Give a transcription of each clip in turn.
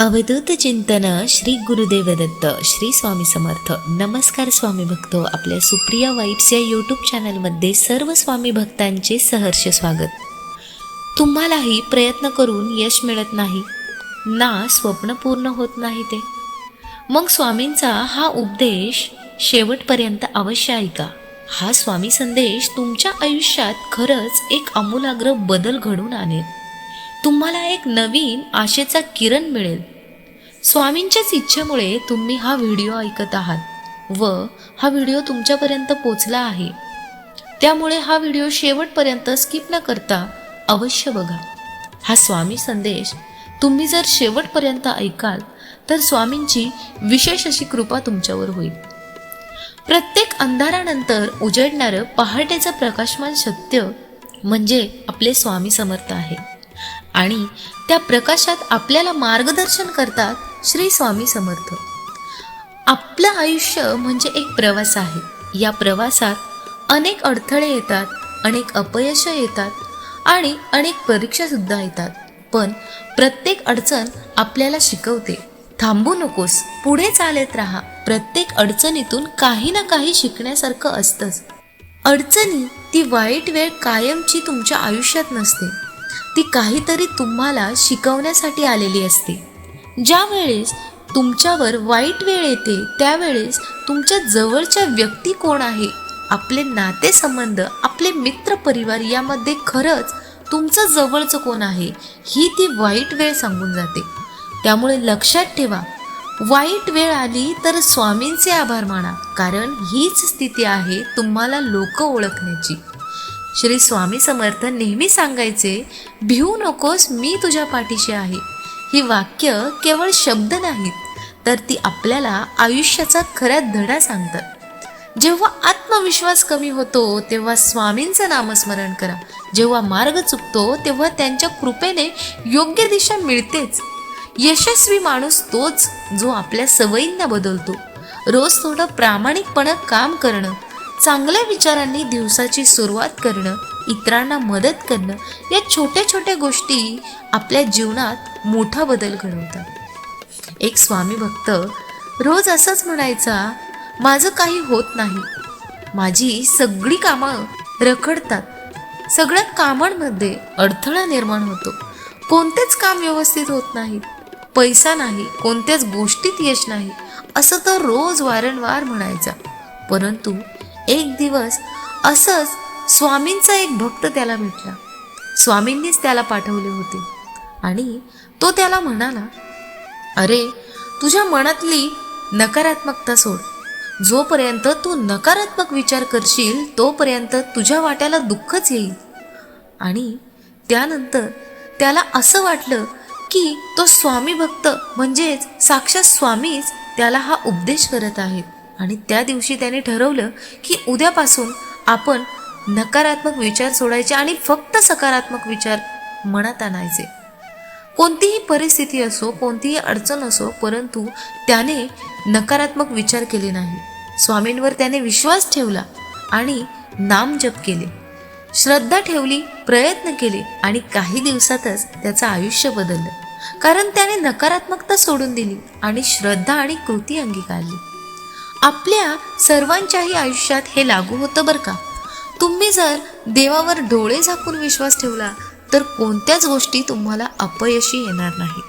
अवधूत चिंतन श्री गुरुदेव दत्त श्री स्वामी समर्थ. नमस्कार स्वामी भक्त आपल्या सुप्रिया वाईब्स या यूट्यूब चॅनलमध्ये सर्व स्वामी भक्तांचे सहर्ष स्वागत. तुम्हालाही प्रयत्न करून यश मिळत नाही. ना स्वप्न पूर्ण होत नाही ते. मग स्वामींचा हा उपदेश शेवटपर्यंत अवश्य ऐका. हा स्वामी संदेश तुमच्या आयुष्यात खरंच एक आमूलाग्र बदल घडून आणेल. तुम्हाला एक नवीन आशेचा किरण मिळेल. स्वामींच्याच इच्छेमुळे तुम्ही हा व्हिडिओ ऐकत आहात व हा व्हिडिओ तुमच्यापर्यंत पोचला आहे. त्यामुळे हा व्हिडिओ शेवटपर्यंत स्किप न करता अवश्य बघा. हा स्वामी संदेश तुम्ही जर शेवटपर्यंत ऐकाल तर स्वामींची विशेष अशी कृपा तुमच्यावर होईल. प्रत्येक अंधारानंतर उजडणारं पहाटेचं प्रकाशमान सत्य म्हणजे आपले स्वामी समर्थ आहे. आणि त्या प्रकाशात आपल्याला मार्गदर्शन करतात श्री स्वामी समर्थ. आपलं आयुष्य म्हणजे एक प्रवास आहे. या प्रवासात अनेक अडथळे येतात अनेक अपयश येतात आणि अनेक परीक्षासुद्धा येतात. पण प्रत्येक अडचण आपल्याला शिकवते. थांबू नकोस पुढे चालत राहा. प्रत्येक अडचणीतून काही ना काही शिकण्यासारखं असतंच. अडचणी ती वाईट वेळ कायमची तुमच्या आयुष्यात नसते. ती काहीतरी तुम्हाला शिकवण्यासाठी आलेली असते. ज्या वेळेस तुमच्यावर वाईट वेळ येते त्यावेळेस तुमच्या जवळच्या व्यक्ती कोण आहे? आपले नातेसंबंध आपले मित्र परिवार यामध्ये खरंच तुमचं जवळचं कोण आहे ही ती वाईट वेळ सांगून जाते. त्यामुळे लक्षात ठेवा वाईट वेळ आली तर स्वामींचे आभार माना कारण हीच स्थिती आहे तुम्हाला लोक ओळखण्याची. श्री स्वामी समर्थ नेहमी सांगायचे भिवू नकोस मी तुझ्या पाठीशी आहे. ही वाक्य केवळ शब्द नाहीत तर ती आपल्याला आयुष्याचा खरा धडा सांगतात जेव्हा आत्मविश्वास कमी होतो तेव्हा स्वामींचं नामस्मरण करा. जेव्हा मार्ग चुकतो तेव्हा त्यांच्या कृपेने योग्य दिशा मिळतेच. यशस्वी माणूस तोच जो आपल्या सवयींना बदलतो. रोज थोडं प्रामाणिकपणे काम करणं चांगल्या विचारांनी दिवसाची सुरुवात करणं इतरांना मदत करणं या छोट्या छोट्या गोष्टी आपल्या जीवनात मोठा बदल घडवतात. एक स्वामी भक्त रोज असंच म्हणायचा माझं काही होत नाही. माझी सगळी कामं रखडतात. सगळ्या कामांमध्ये अडथळा निर्माण होतो. कोणतेच काम व्यवस्थित होत नाही पैसा नाही कोणत्याच गोष्टीत यश नाही. असं तर रोज वारंवार म्हणायचा. परंतु एक दिवस असंच स्वामींचा एक भक्त त्याला भेटला. स्वामींनीच त्याला पाठवले होते. आणि तो त्याला म्हणाला अरे तुझ्या मनातली नकारात्मकता सोड. जोपर्यंत तू नकारात्मक विचार करशील तोपर्यंत तुझ्या वाट्याला दुःखच येईल. आणि त्यानंतर त्याला असं वाटलं की तो स्वामी भक्त म्हणजेच साक्षात स्वामीच त्याला हा उपदेश करत आहेत. आणि त्या दिवशी त्याने ठरवलं की उद्यापासून आपण नकारात्मक विचार सोडायचे आणि फक्त सकारात्मक विचार मनात आणायचे. कोणतीही परिस्थिती असो कोणतीही अडचण असो परंतु त्याने नकारात्मक विचार केले नाही. स्वामींवर त्याने विश्वास ठेवला आणि नाम जप केले. श्रद्धा ठेवली प्रयत्न केले आणि काही दिवसातच त्याचं आयुष्य बदललं. कारण त्याने नकारात्मकता सोडून दिली आणि श्रद्धा आणि कृती अंगीकारली. आपल्या सर्वांच्याही आयुष्यात हे लागू होतं बरं का? तुम्ही जर देवावर डोळे झाकून विश्वास ठेवला तर कोणत्याच गोष्टी तुम्हाला अपयशी येणार नाही.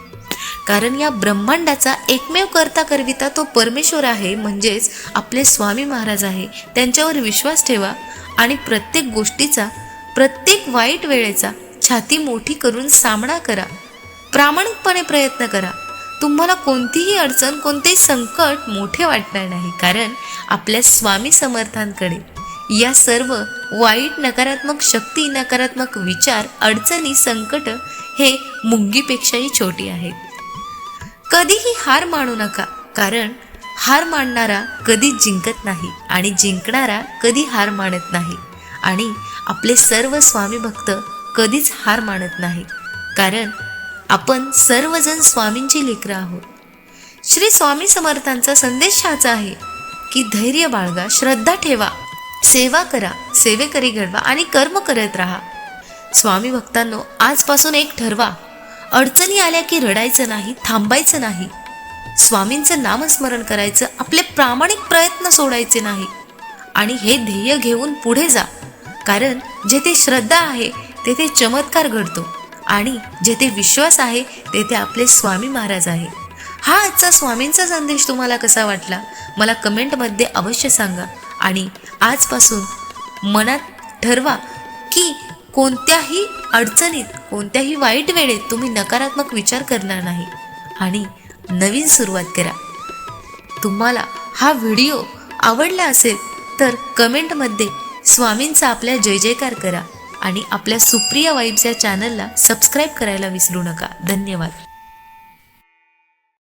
कारण या ब्रह्मांडाचा एकमेव करता करविता तो परमेश्वर आहे म्हणजेच आपले स्वामी महाराज आहे. त्यांच्यावर विश्वास ठेवा आणि प्रत्येक गोष्टीचा प्रत्येक वाईट वेळेचा छाती मोठी करून सामना करा. प्रामाणिकपणे प्रयत्न करा. तुम्हाला कोणतीही अडचण कोणतेही संकट मोठे वाटणार नाही. कारण आपल्या स्वामी समर्थांकडे या सर्व वाईट नकारात्मक शक्ती नकारात्मक विचार अडचणी संकट हे मुंगीपेक्षाही छोटी आहेत. कधीही हार मानू नका. कारण हार मानणारा कधी जिंकत नाही आणि जिंकणारा कधी हार मानत नाही. आणि आपले सर्व स्वामी भक्त कधीच हार मानत नाही. कारण आपण सर्वजण स्वामींची लेकरं आहोत. श्री स्वामी समर्थांचा संदेश हाचा आहे की धैर्य बाळगा श्रद्धा ठेवा सेवा करा सेवेकरी घडवा आणि कर्म करत राहा. स्वामी भक्तांनो आजपासून एक ठरवा. अडचणी आल्या की रडायचं नाही थांबायचं नाही. स्वामींचं नामस्मरण करायचं आपले प्रामाणिक प्रयत्न सोडायचे नाही. आणि हे ध्येय घेऊन पुढे जा. कारण जेथे श्रद्धा आहे तेथे चमत्कार घडतो. आणि जेथे विश्वास आहे तेथे आपले स्वामी महाराज आहे. हा आजचा स्वामींचा संदेश तुम्हाला कसा वाटला? मला कमेंटमध्ये अवश्य सांगा. आणि आजपासून मनात ठरवा की कोणत्याही अडचणीत कोणत्याही वाईट वेळेत तुम्ही नकारात्मक विचार करणार नाही. आणि नवीन सुरुवात करा. तुम्हाला हा व्हिडिओ आवडला असेल तर कमेंटमध्ये स्वामींचा आपल्या जय जयकार करा. आणि आपल्या सुप्रिया वाईब्स या चॅनलला सबस्क्राईब करायला विसरू नका. धन्यवाद.